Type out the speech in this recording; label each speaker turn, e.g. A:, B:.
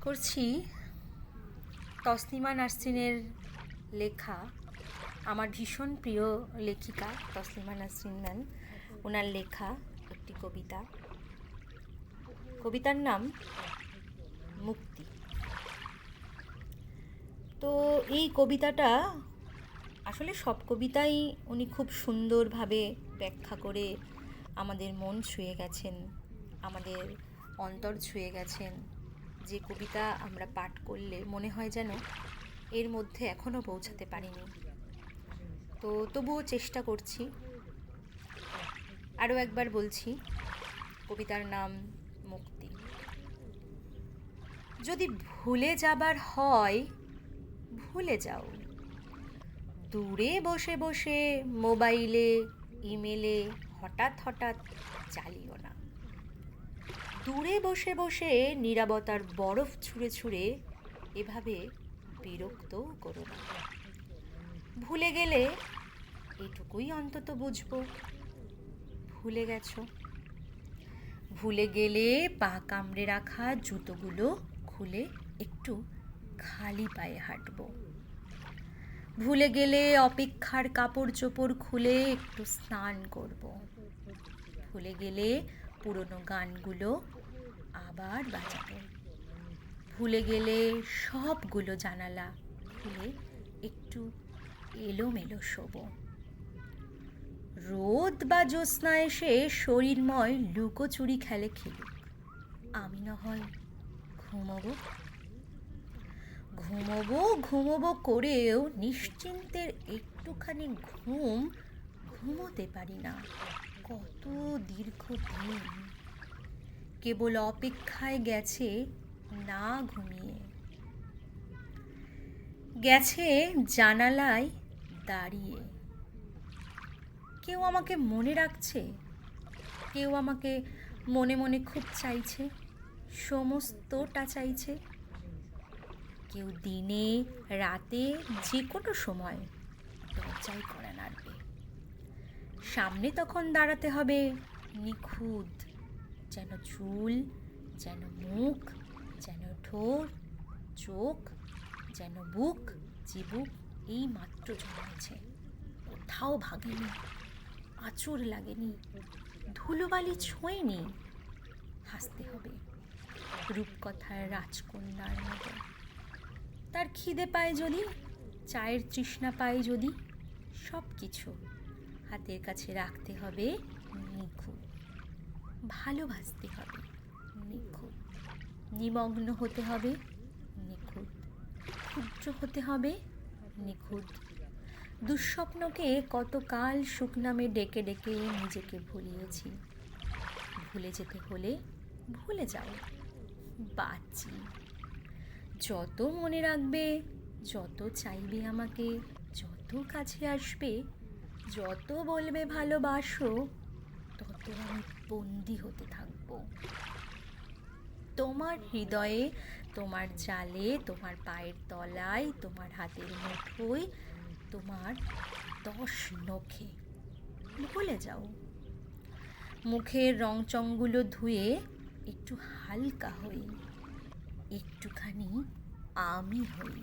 A: করছি, তসলিমা নাসরিনের লেখা, আমার ভীষণ প্রিয় লেখিকা তসলিমা নাসরিন ম্যাম, ওনার লেখা একটি কবিতা। কবিতার নাম মুক্তি। তো এই কবিতাটা আসলে সব কবিতাই উনি খুব সুন্দরভাবে ব্যাখ্যা করে আমাদের মন ছুঁয়ে গেছেন, আমাদের অন্তর ছুঁয়ে গেছেন। যে কবিতা আমরা পাঠ করলে মনে হয় যেন এর মধ্যে এখনও পৌঁছাতে পারিনি। তো তবুও চেষ্টা করছি। আরও একবার বলছি, কবিতার নাম মুক্তি। যদি ভুলে যাবার হয়, ভুলে যাও। দূরে বসে বসে মোবাইলে, ইমেলে হঠাৎ হঠাৎ চালিও না। দূরে বসে বসে নিরাবতার বরফ ছুঁড়ে ছুঁড়ে এভাবে বিরক্ত করো না। ভুলে গেলে এটুকুই অন্তত বুঝব। ভুলে গেছো? ভুলে গেলে পা কামড়ে রাখা জুতোগুলো খুলে একটু খালি পায়ে হাঁটবো। ভুলে গেলে অপেক্ষার কাপড় চোপড় খুলে একটু স্নান করব। ভুলে গেলে পুরনো গানগুলো আবার বাজাবো। ভুলে গেলে সবগুলো জানালা খুলে একটু এলোমেলো শোবো। রোদ বা জ্যোৎস্না এসে শরীরময় লুকোচুরি খেলে খেলুক। আমি না হয় ঘুমোবো। ঘুমোবো ঘুমোবো করেও নিশ্চিন্তের একটুখানি ঘুম ঘুমোতে পারি না। কত দীর্ঘ দিন কেবল অপেক্ষায় গেছে না ঘুমিয়ে। গেছে জানালায় দাঁড়িয়ে। কেউ আমাকে মনে রাখছে, কেউ আমাকে মনে মনে খুব চাইছে, সমস্তটা চাইছে। কেউ দিনে, রাতে যে কোনো সময় দরজায় করা নাড়বে। সামনে তখন দাঁড়াতে হবে। নিখুঁত। যেন চুল, যেন মুখ, যেন ঠোঁট, চোখ, যেন বুক, চিবুক এই মাত্র জন্মেছে। কোথাও ভাগেনি, আঁচড় লাগেনি, ধুলোবালি ছোঁয়নি। হাসতে হবে রূপকথার রাজকন্যার মতো। তার খিদে পায় যদি, চায়ের তৃষ্ণা পায় যদি সব কিছু হাতের কাছে রাখতে হবে। নিখুঁত। ভালোবাসতে হবে। নিখুঁত। নিমগ্ন হতে হবে। নিখুঁত। ক্ষুদ্র হতে হবে। নিখুঁত। দুঃস্বপ্নকে কতকাল শুকনামে ডেকে ডেকে নিজেকে ভুলিয়েছি। ভুলে যেতে হলে ভুলে যাও। বাঁচি। যত মনে রাখবে, যত চাইবে আমাকে, যত কাছে আসবে যত বলবে ভালোবাসো তত আমি বন্দি হতে থাকব। তোমার হৃদয়ে, তোমার জালে তোমার পায়ের তলায়, তোমার হাতের মুঠোয়, তোমার দশ নখে ভুলে যাও। মুখের রংচংগুলো ধুয়ে একটু হালকা হই, একটুখানি আমি হই।